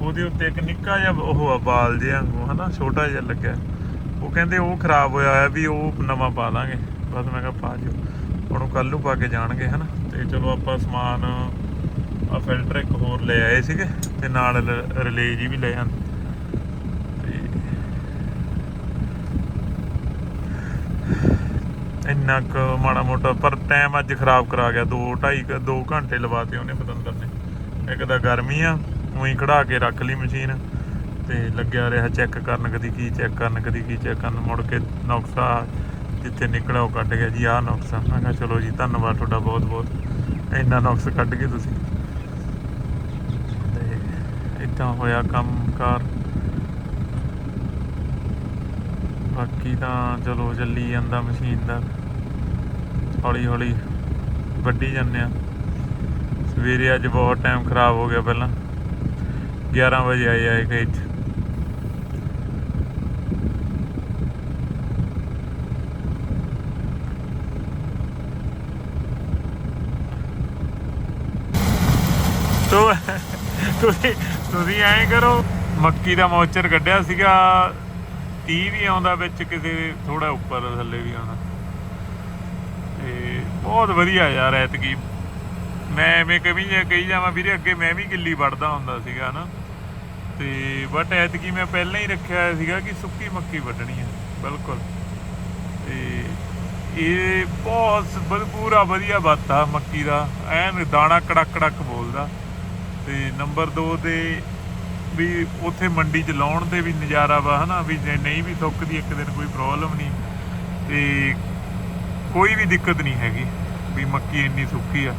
Speaker 1: ਉਹਦੇ ਉੱਤੇ ਇੱਕ ਨਿੱਕਾ ਜਿਹਾ ਉਹ ਆ ਬਾਲ ਜਿਹਾ ਵਾਂਗੂ, ਹਨਾ, ਛੋਟਾ ਜਿਹਾ ਲੱਗਿਆ। ਉਹ ਕਹਿੰਦੇ ਉਹ ਖਰਾਬ ਹੋਇਆ ਆ ਵੀ ਉਹ ਨਵਾਂ ਪਾ ਦਾਂਗੇ ਬਸ ਮੈਂ ਕਿਹਾ ਪਾ ਜਿਓ। ਹੁਣ ਉਹ ਕੱਲ ਨੂੰ ਪਾ ਕੇ ਜਾਣਗੇ, ਹਨਾ। ਤੇ ਚਲੋ ਆਪਾਂ ਸਮਾਨ ਆ ਫਿਲਟਰ ਇੱਕ ਹੋਰ ਲੈ ਆਏ ਸੀਗੇ, ਤੇ ਨਾਲ ਰਿਲੇ ਜੀ ਵੀ ਲੈ ਜਾਂਦੇ ਤੇ ਕੁ ਮਾੜਾ ਮੋਟਾ, ਪਰ ਟਾਈਮ ਅੱਜ ਖਰਾਬ ਕਰਾ ਗਿਆ। 2 2.5 2 ਘੰਟੇ ਲਵਾਤੇ ਉਹਨੇ ਪਤੰਦਰ ਨੇ ਇੱਕ ਤਾਂ ਗਰਮੀ ਆ, ਉਹੀ ਕਢਾ ਕੇ ਰੱਖ ਲਈ ਮਸ਼ੀਨ, ਤੇ ਲੱਗਿਆ ਰਿਹਾ ਚੈੱਕ ਕਰਨ, ਕਦੀ ਕੀ ਚੈੱਕ ਕਰਨ, ਕਦੀ ਕੀ ਚੈੱਕ ਕਰਨ। ਮੁੜ ਕੇ ਨੁਕਸਾ ਜਿੱਥੇ ਨਿਕਲਿਆ ਉਹ ਕੱਢ ਗਿਆ। ਜੀ, ਆਹ ਨੁਕਸਾ ਮੈਂ ਕਿਹਾ, ਚਲੋ ਜੀ, ਧੰਨਵਾਦ ਤੁਹਾਡਾ ਬਹੁਤ ਬਹੁਤ ਇੰਨਾ ਨੁਕਸ ਕੱਢ ਕੇ ਤੁਸੀਂ। ਤੇ ਇਦਾਂ ਹੋਇਆ ਕੰਮ ਕਾਰ ਬਾਕੀ ਤਾਂ ਚਲੋ ਜੱਲੀ ਜਾਂਦਾ ਮਸ਼ੀਨ ਦਾ। ਹੌਲੀ ਹੌਲੀ ਵੱਢੀ ਜਾਂਦੇ ਆ ਸਵੇਰੇ ਅੱਜ ਬਹੁਤ ਟਾਈਮ ਖਰਾਬ ਹੋ ਗਿਆ ਪਹਿਲਾਂ। 11 ਵਜੇ ਆਏ ਆਏ ਖੇਤ। ਤੋ ਤੁਸੀਂ ਤੁਸੀਂ ਐਂ ਕਰੋ, ਮੱਕੀ ਦਾ ਮੋਚਰ ਕੱਢਿਆ ਸੀਗਾ 30 ਵੀ ਆਉਂਦਾ ਵਿੱਚ, ਕਿਸੇ ਥੋੜਾ ਉੱਪਰ, ਥੱਲੇ ਵੀ ਆਉਂਦਾ। ਬਹੁਤ ਵਧੀਆ ਯਾਰ ਐਤਕੀ। ਮੈਂ ਐਵੇਂ ਕਵੀ ਜਾਂ ਕਹੀ ਜਾਵਾਂ ਵੀਰੇ, ਅੱਗੇ ਮੈਂ ਵੀ ਗਿੱਲੀ ਵੜਦਾ ਹੁੰਦਾ ਸੀਗਾ ਨਾ ਤੇ ਬਟ ਐਤਕੀ ਮੈਂ ਪਹਿਲਾਂ ਹੀ ਰੱਖਿਆ ਹੋਇਆ ਸੀਗਾ ਕਿ ਸੁੱਕੀ ਮੱਕੀ ਵੱਢਣੀ ਹੈ ਬਿਲਕੁਲ। ਤੇ ਇਹ ਬਹੁਤ ਪੂਰਾ ਵਧੀਆ ਬੱਤ ਆ ਮੱਕੀ ਦਾ। ਐਨ ਦਾਣਾ ਕੜਕ ਕੜਕ ਬੋਲਦਾ। ਤੇ ਨੰਬਰ 2 ਤੇ ਵੀ ਉੱਥੇ ਮੰਡੀ 'ਚ ਲਾਉਣ ਤੇ ਵੀ ਨਜ਼ਾਰਾ ਵਾ ਹਨਾ, ਵੀ ਨਹੀਂ ਵੀ ਸੁੱਕਦੀ ਇੱਕ ਦਿਨ ਕੋਈ ਪ੍ਰੋਬਲਮ ਨਹੀਂ। ਤੇ ਕੋਈ ਵੀ ਦਿੱਕਤ ਨਹੀਂ ਹੈਗੀ ਵੀ ਮੱਕੀ ਇੰਨੀ ਸੁੱਕੀ ਆ।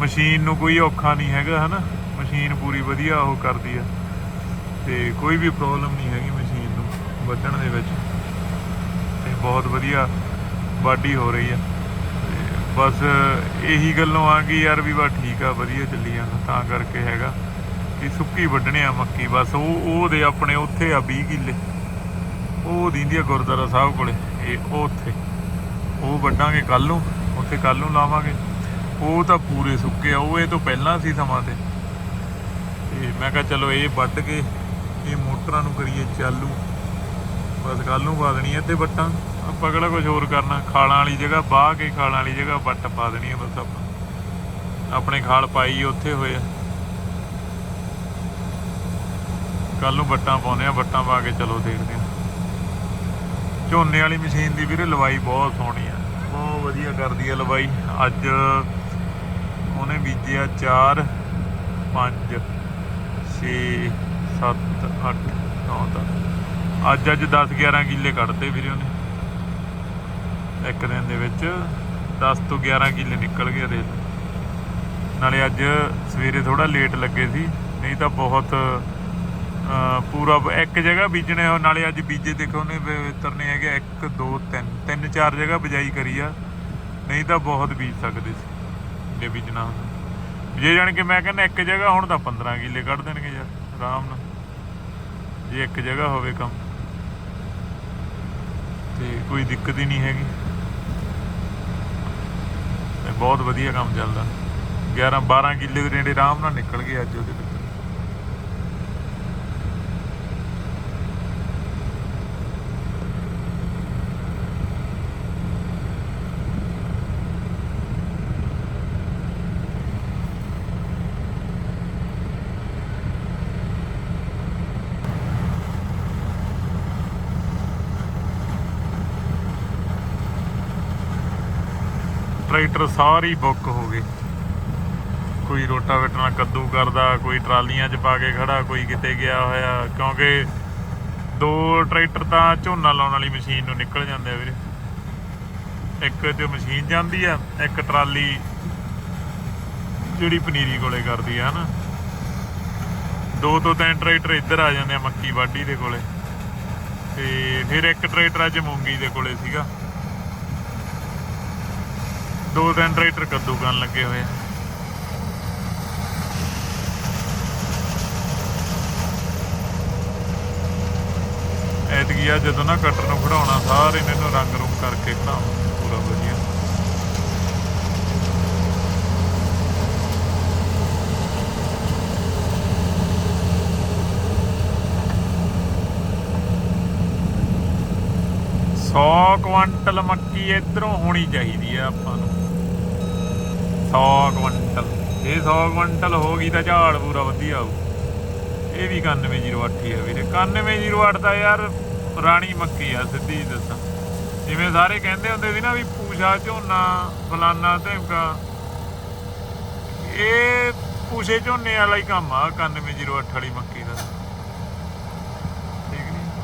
Speaker 1: ਮਸ਼ੀਨ ਨੂੰ ਕੋਈ ਔਖਾ ਨਹੀਂ ਹੈਗਾ, ਹਨਾ? ਮਸ਼ੀਨ ਪੂਰੀ ਵਧੀਆ ਉਹ ਕਰਦੀ ਆ। ਤੇ ਕੋਈ ਵੀ ਪ੍ਰੋਬਲਮ ਨਹੀਂ ਹੈਗੀ ਮਸ਼ੀਨ ਨੂੰ ਵੱਢਣ ਦੇ ਵਿੱਚ। ਤੇ ਬਹੁਤ ਵਧੀਆ ਵਾਢੀ ਹੋ ਰਹੀ ਆ। ਤੇ ਬਸ ਇਹੀ ਗੱਲੋਂ ਆ ਗਈ ਯਾਰ ਵੀ ਬਾ ਠੀਕ ਆ, ਵਧੀਆ ਚੱਲੀ ਜਾਂਦਾ। ਤਾਂ ਕਰਕੇ ਹੈਗਾ ਕਿ ਸੁੱਕੀ ਵੱਢਣੇ ਆ ਮੱਕੀ। ਬਸ ਉਹ ਉਹ ਦੇ ਆਪਣੇ ਉੱਥੇ ਆ 20 ਕਿੱਲੇ। ਉਹ ਦਿੰਦੀ ਆ ਗੁਰਦੁਆਰਾ ਸਾਹਿਬ ਕੋਲੇ। ਇਹ ਉਹ ਉੱਥੇ। ਉਹ ਵੱਢਾਂਗੇ ਕੱਲ ਨੂੰ, ਉੱਥੇ ਕੱਲ ਨੂੰ ਲਾਵਾਂਗੇ। ਉਹ ਤਾਂ ਪੂਰੇ ਸੁੱਕੇ ਆ, ਉਹ ਇਹ ਤੋਂ ਪਹਿਲਾਂ ਸੀ ਸਮਾਂ ਤੇ। ਤੇ ਮੈਂ ਕਿਹਾ ਚਲੋ ਇਹ ਵੱਢ ਕੇ, ਇਹ ਮੋਟਰਾਂ ਨੂੰ ਕਰੀਏ ਚਾਲੂ। ਬਸ ਕੱਲ ਨੂੰ ਪਾ ਦੇਣੀ ਇੱਥੇ ਵੱਟਾਂ। ਆਪਾਂ ਕਿਹੜਾ ਕੁਝ ਹੋਰ ਕਰਨਾ? ਖਾਲਾਂ ਵਾਲੀ ਜਗ੍ਹਾ, ਬਾਹ ਕੇ ਖਾਲਾਂ ਵਾਲੀ ਜਗ੍ਹਾ ਵੱਟ ਪਾ ਦੇਣੀ ਆ ਬਸ ਆਪਾਂ। ਆਪਣੇ ਖਾਲ ਪਾਈ ਉੱਥੇ ਹੋਏ ਆ। ਕੱਲ ਨੂੰ ਵੱਟਾਂ ਪਾਉਂਦੇ ਆ, ਵੱਟਾਂ ਪਾ ਕੇ ਚਲੋ ਦੇਖਦੇ ਆ। ਝੋਨੇ ਵਾਲੀ ਮਸ਼ੀਨ ਦੀ ਵੀਰੇ ਲਵਾਈ ਬਹੁਤ ਸੋਹਣੀ ਆ। ਬਹੁਤ ਵਧੀਆ ਕਰਦੀ ਆ ਲਵਾਈ। ਅੱਜ ਉਹਨੇ ਬੀਜਿਆ 4 5 6 7 8 9 10 ਅੱਜ ਅੱਜ 10 11 ਕਿੱਲੇ ਕੱਢਤੇ ਵੀਰੇ ਉਹਨੇ। ਇੱਕ ਦਿਨ ਦੇ ਵਿੱਚ 10 ਤੋਂ 11 ਕਿੱਲੇ ਨਿਕਲ ਗਏ ਦੇ ਨਾਲੇ ਅੱਜ ਸਵੇਰੇ ਥੋੜਾ ਲੇਟ ਲੱਗੇ ਸੀ, ਨਹੀਂ ਤਾਂ ਬਹੁਤ ਪੂਰਾ ਇੱਕ ਜਗ੍ਹਾ ਬੀਜਣੇ ਹੋ, ਨਾਲੇ ਅੱਜ ਬੀਜੇ ਦੇਖੋ ਉਹਨੇ ਬਿਹਤਰ ਹੈਗੇ 1 2 3 ਤਿੰਨ ਚਾਰ ਜਗ੍ਹਾ ਬਿਜਾਈ ਕਰੀ ਆ। ਨਹੀਂ ਤਾਂ ਬਹੁਤ ਬੀਜ ਸਕਦੇ ਸੀ, ਜੇ ਬੀਜਣਾ ਹੁੰਦਾ। ਜੇ ਜਾਣ ਕੇ ਮੈਂ ਕਹਿੰਦਾ ਇੱਕ ਜਗ੍ਹਾ ਹੁਣ ਤਾਂ 15 ਕਿੱਲੇ ਕੱਢ ਦੇਣਗੇ ਯਾਰ, ਆਰਾਮ ਨਾਲ। ਜੇ ਇੱਕ ਜਗ੍ਹਾ ਹੋਵੇ ਕੰਮ। ਤੇ ਕੋਈ ਦਿੱਕਤ ਹੀ ਨਹੀਂ ਹੈਗੀ। ਤੇ ਬਹੁਤ ਵਧੀਆ ਕੰਮ ਚੱਲਦਾ। 11 12 ਕਿੱਲੇ ਦੇ ਨੇੜੇ ਆਰਾਮ ਨਾਲ ਨਿਕਲ ਗਏ ਅੱਜ ਉਹਦੇ ਵਿੱਚ ਟਰੈਕਟਰ ਸਾਰੀ ਬੁੱਕ ਹੋ ਗਏ ਕੋਈ ਰੋਟਾ ਨਾਲ ਕੱਦੂ ਕਰਦਾ, ਕੋਈ ਟਰਾਲੀਆਂ 'ਚ ਪਾ ਕੇ ਖੜਾ, ਕੋਈ ਕਿਤੇ ਗਿਆ ਹੋਇਆ, ਕਿਉਂਕਿ ਦੋ ਟਰੈਕਟਰ ਤਾਂ ਝੋਨਾ ਲਾਉਣ ਵਾਲੀ ਮਸ਼ੀਨ ਨੂੰ ਨਿਕਲ ਜਾਂਦੇ ਆ ਵੀਰੇ। ਇੱਕ ਤੇ ਮਸ਼ੀਨ ਜਾਂਦੀ ਆ, ਇੱਕ ਟਰਾਲੀ ਜਿਹੜੀ ਪਨੀਰੀ ਕੋਲੇ ਕਰਦੀ ਆ, ਹਨਾ। ਦੋ ਤੋਂ ਤਿੰਨ ਟਰੈਕਟਰ ਇੱਧਰ ਆ ਜਾਂਦੇ ਆ, ਮੱਕੀ ਵਾਢੀ ਦੇ ਕੋਲੇ। ਤੇ ਫਿਰ ਇੱਕ ਟਰੈਕਟਰ ਅੱਜ ਮੂੰਗੀ ਦੇ ਕੋਲੇ ਸੀਗਾ। ਦੋ ਤਿੰਨ ਟਰੈਕਟਰ ਕੱਦੂ ਕਰਨ ਲੱਗੇ ਹੋਏ ਆ। ਐਤਕੀ ਆ ਜਦੋਂ ਨਾ ਕਟਰ ਨੂੰ ਖੜਾਉਣਾ, ਸਾਰੇ ਨੇ ਇਹਨੂੰ ਰੰਗ ਰੂਪ ਕਰਕੇ ਖੜਾਉਣਾ, ਪੂਰਾ ਵਧੀਆ। ਸੌ ਕੁਆਂਟਲ ਮੱਕੀ ਇਧਰੋਂ ਹੋਣੀ ਚਾਹੀਦੀ ਆ ਆਪਾਂ ਨੂੰ। 100 ਕੁਆਂਟਲ। ਇਹ 100 ਕੁਆਂਟਲ ਹੋ ਗਈ ਤਾਂ ਝਾੜ ਪੂਰਾ ਵਧੀਆ ਆਊ ਇਹ ਵੀ 9108 ਹੀ ਆ ਵੀਰੇ। 9108 ਤਾਂ ਯਾਰ ਪੁਰਾਣੀ ਮੱਕੀ ਆ, ਸਿੱਧੀ ਜਿਹੀ ਦੱਸਾਂ। ਜਿਵੇਂ ਸਾਰੇ ਕਹਿੰਦੇ ਹੁੰਦੇ ਸੀ ਨਾ ਵੀ ਪੂਸਾ ਝੋਨਾ, ਫਲਾਨਾ ਧਮਕਾ। ਇਹ ਪੂਸੇ ਝੋਨੇ ਵਾਲਾ ਹੀ ਕੰਮ ਆ 9108 ਵਾਲੀ ਮੱਕੀ ਦਾ।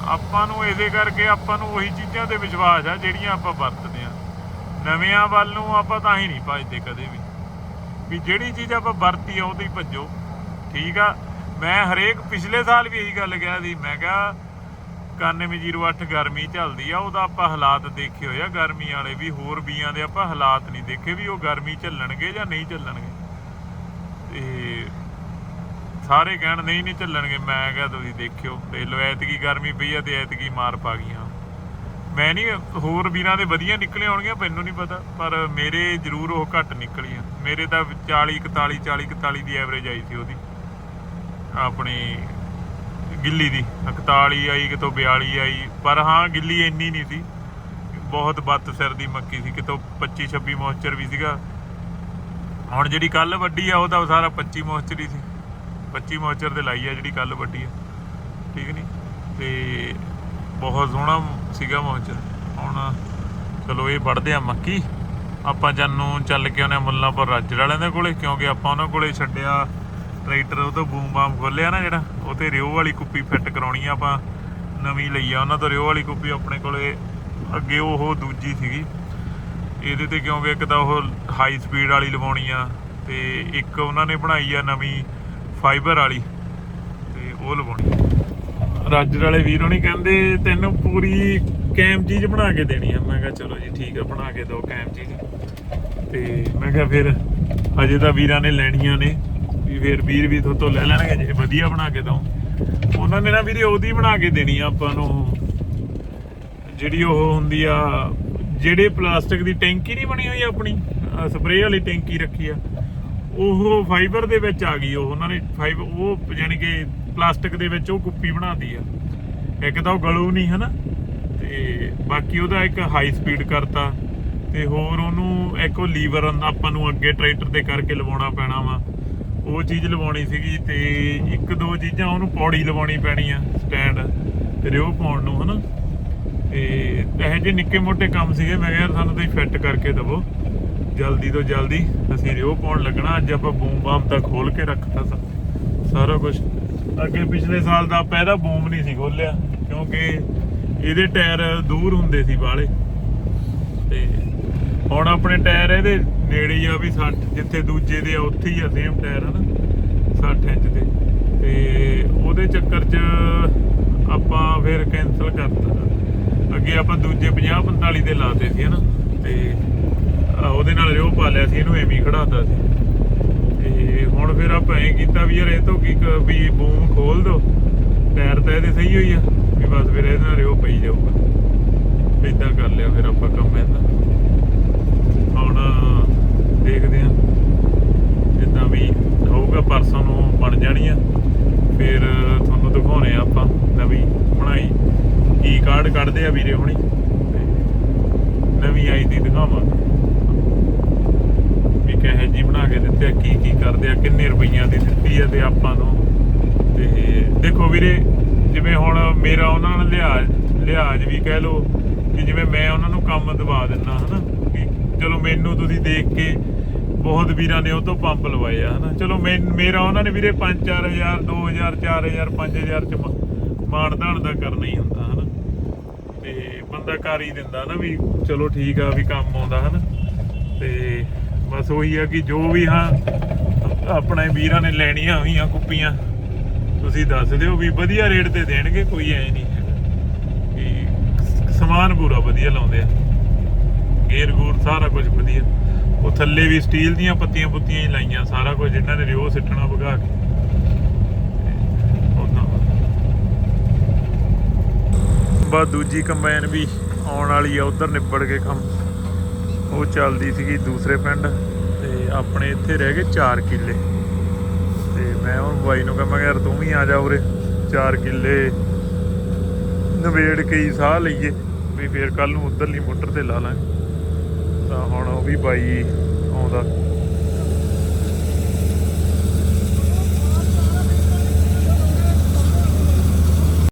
Speaker 1: ਆਪਾਂ ਨੂੰ ਇਹਦੇ ਕਰਕੇ ਆਪਾਂ ਨੂੰ ਉਹੀ ਚੀਜ਼ਾਂ ਤੇ ਵਿਸ਼ਵਾਸ ਆ ਜਿਹੜੀਆਂ ਆਪਾਂ ਵਰਤਦੇ ਆ। ਨਵਿਆਂ ਵੱਲ ਨੂੰ ਆਪਾਂ ਤਾਂ ਹੀ ਨਹੀਂ ਭੱਜਦੇ ਕਦੇ ਵੀ। ਵੀ ਜਿਹੜੀ ਚੀਜ਼ ਆਪਾਂ ਵਰਤੀ ਆ, ਉਹਦੇ ਹੀ ਭੱਜੋ। ਠੀਕ ਆ? ਮੈਂ ਹਰੇਕ ਪਿਛਲੇ ਸਾਲ ਵੀ ਇਹੀ ਗੱਲ ਕਿਹਾ ਸੀ। ਮੈਂ ਕਿਹਾ 9108 ਗਰਮੀ ਚੱਲਦੀ ਆ, ਉਹਦਾ ਆਪਾਂ ਹਾਲਾਤ ਦੇਖੇ ਹੋਏ ਆ। ਗਰਮੀ ਵਾਲੇ ਵੀ ਹੋਰ ਬੀਆਂ ਦੇ ਆਪਾਂ ਹਾਲਾਤ ਨਹੀਂ ਦੇਖੇ ਵੀ ਉਹ ਗਰਮੀ ਝੱਲਣਗੇ ਜਾਂ ਨਹੀਂ ਝੱਲਣਗੇ ਤੇ ਸਾਰੇ ਕਹਿਣ ਨਹੀਂ ਨਹੀਂ ਚੱਲਣਗੇ। ਮੈਂ ਕਿਹਾ ਤੁਸੀਂ ਦੇਖਿਓ। ਤੇ ਲੋ ਐਤਕੀ ਗਰਮੀ ਪਈ ਆ ਤੇ ਐਤਕੀ ਮਾਰ ਪਾ ਗਈਆਂ। ਮੈਂ ਨਹੀਂ ਹੋਰ ਵੀਰਾਂ ਦੇ ਵਧੀਆ ਨਿਕਲੇ ਹੋਣਗੇ, ਮੈਨੂੰ ਨਹੀਂ ਪਤਾ। ਪਰ ਮੇਰੇ ਜ਼ਰੂਰ ਉਹ ਘੱਟ ਨਿਕਲੀ ਆ ਮੇਰੇ ਤਾਂ 40 41 40 41 ਦੀ ਐਵਰੇਜ ਆਈ ਸੀ ਉਹਦੀ। ਆਪਣੀ ਗਿੱਲੀ ਦੀ। 41 ਆਈ ਕਿਤੋਂ 42 ਆਈ। ਪਰ ਹਾਂ, ਗਿੱਲੀ ਇੰਨੀ ਨਹੀਂ ਸੀ। ਬਹੁਤ ਬੱਤ ਸਿਰ ਦੀ ਮੱਕੀ ਸੀ। ਕਿਤੋਂ 25 26 ਮੋਇਸਚਰ ਵੀ ਸੀਗਾ। ਹੁਣ ਜਿਹੜੀ ਕੱਲ ਵੱਡੀ ਆ, ਉਹ ਤਾਂ ਸਾਰਾ 25 ਮੋਇਸਚਰ ਹੀ ਸੀ। 25 ਮੋਇਸਚਰ ਤੇ ਲਾਈ ਆ ਜਿਹੜੀ ਕੱਲ ਵੱਡੀ ਆ। ਠੀਕ ਨਹੀਂ ਤੇ ਬਹੁਤ ਸੋਹਣਾ ਸੀਗਾ ਮੋਇਸਚਰ ਹੁਣ ਚਲੋ ਇਹ ਵੜਦੇ ਆ ਮੱਕੀ। ਆਪਾਂ ਜਾਨੂੰ ਚੱਲ ਕੇ ਆਉਨੇ ਮੁੱਲਾਂਪੁਰ ਰਾਜੜ ਵਾਲਿਆਂ ਦੇ ਕੋਲੇ, ਕਿਉਂਕਿ ਆਪਾਂ ਉਹਨਾਂ ਕੋਲੇ ਛੱਡਿਆ ਟਰੈਕਟਰ, ਉਹ ਤੋਂ ਬੂਮ ਬਾਮ ਖੋਲਿਆ ਨਾ ਜਿਹੜਾ, ਉਹ ਤੇ ਰਿਓ ਵਾਲੀ ਕੁੱਪੀ ਫਿੱਟ ਕਰਾਉਣੀ ਆ ਆਪਾਂ, ਨਵੀਂ ਲਈ ਆ ਉਹਨਾਂ ਤੋਂ ਰਿਓ ਵਾਲੀ ਕੁੱਪੀ ਆਪਣੇ ਕੋਲੇ। ਅੱਗੇ ਉਹ ਦੂਜੀ ਸੀਗੀ। ਇਹਦੇ ਤੇ ਕਿਉਂਕਿ ਇੱਕ ਤਾਂ ਉਹ ਹਾਈ ਸਪੀਡ ਵਾਲੀ ਲਵਾਉਣੀ ਆ, ਤੇ ਇੱਕ ਉਹਨਾਂ ਨੇ ਬਣਾਈ ਆ ਨਵੀਂ ਫਾਈਬਰ ਵਾਲੀ ਤੇ ਉਹ ਲਵਾਉਣੀ। ਰਾਜਰ ਵਾਲੇ ਵੀਰ ਹੋਣੀ ਕਹਿੰਦੇ, ਤੈਨੂੰ ਪੂਰੀ ਕੈਮ ਚੀਜ਼ ਬਣਾ ਕੇ ਦੇਣੀ ਆ। ਮੈਂ ਕਿਹਾ, ਚਲੋ ਜੀ, ਠੀਕ ਆ, ਬਣਾ ਕੇ ਦਿਓ ਕੈਮ ਚੀਜ਼। ਤੇ ਮੈਂ ਕਿਹਾ, ਫਿਰ ਅਜੇ ਤਾਂ ਵੀਰਾਂ ਨੇ ਲੈਣੀਆਂ ਨੇ, ਵੀ ਫਿਰ ਵੀਰ ਵੀ ਤੋਂ ਲੈ ਲੈਣਗੇ, ਜੇ ਵਧੀਆ ਬਣਾ ਕੇ ਦਊ। ਉਹਨਾਂ ਨੇ ਨਾ ਵੀਰੇ, ਉਹਦੀ ਬਣਾ ਕੇ ਦੇਣੀ ਆ ਆਪਾਂ ਨੂੰ। ਜਿਹੜੀ ਉਹ ਹੁੰਦੀ ਆ, ਜਿਹੜੇ ਪਲਾਸਟਿਕ ਦੀ ਟੈਂਕੀ ਨਹੀਂ ਬਣੀ ਹੋਈ ਆਪਣੀ ਸਪਰੇਅ ਵਾਲੀ ਟੈਂਕੀ ਰੱਖੀ ਆ। ਉਹ ਫਾਈਬਰ ਦੇ ਵਿੱਚ ਆ ਗਈ, ਉਹ ਉਹਨਾਂ ਨੇ ਫਾਈਬ ਉਹ ਯਾਨੀ ਕਿ ਪਲਾਸਟਿਕ ਦੇ ਵਿੱਚ ਉਹ ਕੁੱਪੀ ਬਣਾਤੀ ਆ। ਇੱਕ ਤਾਂ ਉਹ ਗਲੂ ਨਹੀਂ, ਹਨਾ? ਤੇ ਤੇ ਬਾਕੀ ਉਹਦਾ ਇੱਕ ਹਾਈ ਸਪੀਡ ਕਰਤਾ, ਤੇ ਹੋਰ ਉਹਨੂੰ ਇੱਕ ਉਹ ਲੀਵਰ ਆਪਾਂ ਨੂੰ ਅੱਗੇ ਟਰੈਕਟਰ ਤੇ ਕਰਕੇ ਲਵਾਉਣਾ ਪੈਣਾ ਵਾ। ਉਹ ਚੀਜ਼ ਲਵਾਉਣੀ ਸੀਗੀ, ਤੇ ਇੱਕ ਦੋ ਚੀਜ਼ਾਂ ਉਹਨੂੰ ਪੌੜੀ ਲਵਾਉਣੀ ਪੈਣੀ ਆ ਸਟੈਂਡ ਤੇ ਰਿਓ ਪਾਉਣ ਨੂੰ, ਹਨਾ? ਤੇ ਇਹੋ ਜਿਹੇ ਨਿੱਕੇ ਮੋਟੇ ਕੰਮ ਸੀਗੇ, ਮੈਂ ਕਿਹਾ ਯਾਰ ਸਾਨੂੰ ਤੁਸੀਂ ਫਿੱਟ ਕਰਕੇ ਦਵੋ। ਜਲਦੀ ਤੋਂ ਜਲਦੀ ਅਸੀਂ ਰਿਓ ਪਾਉਣ ਲੱਗਣਾ। ਅੱਜ ਆਪਾਂ ਬੂਮ ਬਾਮ ਤਾਂ ਖੋਲ ਕੇ ਰੱਖਤਾ ਸਾ ਸਾਰਾ ਕੁਝ ਅੱਗੇ ਪਿਛਲੇ ਸਾਲ ਦਾ ਆਪਾਂ ਇਹਦਾ ਬੂਮ ਨਹੀਂ ਸੀ ਖੋਲਿਆ ਕਿਉਂਕਿ ਇਹਦੇ ਟਾਇਰ ਦੂਰ ਹੁੰਦੇ ਸੀ ਬਾਲੇ ਤੇ ਹੁਣ ਆਪਣੇ ਟਾਇਰ ਇਹਦੇ ਨੇੜੇ ਹੀ ਆ ਵੀ 60 ਜਿੱਥੇ ਦੂਜੇ ਦੇ ਆ, ਉੱਥੇ ਹੀ ਆ ਸੇਮ ਟਾਇਰ, ਹਨਾ? 60 ਇੰਚ ਦੇ। ਤੇ ਉਹਦੇ ਚੱਕਰ 'ਚ ਆਪਾਂ ਫਿਰ ਕੈਨਸਲ ਕਰਤਾ। ਅੱਗੇ ਆਪਾਂ ਦੂਜੇ 50 45 ਦੇ ਲਾਤੇ ਸੀ, ਹਨਾ? ਤੇ ਆਹ ਉਹਦੇ ਨਾਲ ਰਿਓ ਪਾ ਲਿਆ ਸੀ, ਇਹਨੂੰ ਐਵੇਂ ਹੀ ਖੜਾਤਾ ਸੀ। ਤੇ ਹੁਣ ਫਿਰ ਆਪਾਂ ਐਂ ਕੀਤਾ ਵੀ ਯਾਰ ਇਹ ਤੋਂ ਕੀ ਕ- ਵੀ ਬੂਮ ਖੋਲ ਦੋ, ਟਾਇਰ ਤਾਂ ਇਹਦੇ ਸਹੀ ਹੋਈ ਆ, ਵੀ ਬਸ ਫਿਰ ਇਹਦੇ ਨਾਲ ਰਿਓ ਪਈ ਜਾਊਗਾ। ਇਦਾਂ ਕਰ ਲਿਆ ਫਿਰ ਆਪਾਂ ਕੰਮ ਇਹਦਾ। ਹੁਣ ਦੇਖਦੇ ਆ ਜਿੱਦਾਂ ਵੀ ਹੋਊਗਾ ਪਰਸੋਂ ਨੂੰ ਬਣ ਜਾਣੀ ਆ। ਫਿਰ ਤੁਹਾਨੂੰ ਦਿਖਾਉਣੇ ਆ ਆਪਾਂ ਨਵੀਂ ਬਣਾਈ, ਕੀ ਕਾਰਡ ਕੱਢਦੇ ਆ ਵੀਰੇ ਹੁਣੀ। ਤੇ ਨਵੀਂ ਆਈ ਦੀ ਦਿਖਾਵਾਂਗੇ ਵੀ ਕਿਹੋ ਜੀ ਕੀ ਕੀ ਕਰਦੇ ਆ, ਕਿੰਨੇ ਰੁਪਈਆਂ ਦੀ ਦਿੱਤੀ ਆ ਤੇ ਆਪਾਂ ਨੂੰ। ਤੇ ਦੇਖੋ ਵੀਰੇ, ਜਿਵੇਂ ਹੁਣ ਮੇਰਾ ਉਹਨਾਂ ਨਾਲ ਲਿਹਾਜ਼ ਲਿਹਾਜ਼ ਵੀ ਕਹਿ ਲਓ ਕਿ ਜਿਵੇਂ ਮੈਂ ਉਹਨਾਂ ਨੂੰ ਕੰਮ ਦਵਾ ਦਿੰਦਾ ਹਨਾ? ਕਿ ਚਲੋ ਮੈਨੂੰ ਤੁਸੀਂ ਦੇਖ ਕੇ ਬਹੁਤ ਵੀਰਾਂ ਨੇ ਉਹ ਤੋਂ ਪੰਪ ਲਵਾਏ ਆ, ਹਨਾ? ਚਲੋ ਮੈਂ ਮੇਰਾ ਉਹਨਾਂ ਨੇ ਵੀਰੇ 5-4000 2000 4000 5000 ਚ ਮ- ਮਾਣ ਤਾਣ ਦਾ ਕਰਨਾ ਹੀ ਹੁੰਦਾ, ਹਨਾ? ਤੇ ਬੰਦਾ ਕਰ ਹੀ ਦਿੰਦਾ ਨਾ ਵੀ ਚਲੋ ਠੀਕ ਆ, ਵੀ ਕੰਮ ਆਉਂਦਾ, ਹਨਾ? ਤੇ ਬਸ ਉਹੀ ਆ ਕਿ ਜੋ ਵੀ ਹਾਂ, ਆਪਣੇ ਵੀਰਾਂ ਨੇ ਲੈਣੀਆਂ ਹੋਈਆਂ ਕੁੱਪੀਆਂ, ਤੁਸੀਂ ਦੱਸ ਦਿਓ ਵੀ ਵਧੀਆ ਰੇਟ ਤੇ ਦੇਣਗੇ, ਕੋਈ ਐ ਨਹੀਂ ਕਿ ਸਮਾਨ ਪੂਰਾ ਵਧੀਆ ਲਾਉਂਦੇ ਆ। ਗੇਰ ਗੂਰ ਸਾਰਾ ਕੁਝ ਵਧੀਆ। ਉਹ ਥੱਲੇ ਵੀ ਸਟੀਲ ਦੀਆਂ ਪੱਤੀਆਂ ਪੁੱਤੀਆਂ ਹੀ ਲਾਈਆਂ, ਸਾਰਾ ਕੁਝ ਇਹਨਾਂ ਨੇ ਰਿਓ ਸਿੱਟਣਾ ਵਗਾ ਕੇ। ਉਹਨਾਂ ਬਾ ਦੂਜੀ ਕੰਬਾਈਨ ਵੀ ਆਉਣ ਵਾਲੀ ਆ, ਉਧਰ ਨਿਬੜ ਕੇ ਕੰਮ। ਉਹ ਚੱਲਦੀ ਸੀਗੀ ਦੂਸਰੇ ਪਿੰਡ ਤੇ ਆਪਣੇ ਇੱਥੇ ਰਹਿ ਗਏ 4 ਕਿੱਲੇ। ਤੇ ਮੈਂ ਉਹ ਬਾਈ ਨੂੰ ਕਿਹਾ ਯਾਰ ਤੂੰ ਵੀ ਆ ਜਾ ਉਰੇ 4 ਕਿੱਲੇ ਨਵੇੜ ਕੇ ਹੀ ਸਾਹ ਲਈਏ, ਵੀ ਫੇਰ ਕੱਲ ਨੂੰ ਉਧਰਲੀ ਮੋਟਰ ਤੇ ਲਾ ਲਾਂਗੇ। ਤਾਂ ਹੁਣ ਉਹ ਵੀ ਬਾਈ ਆਉਂਦਾ।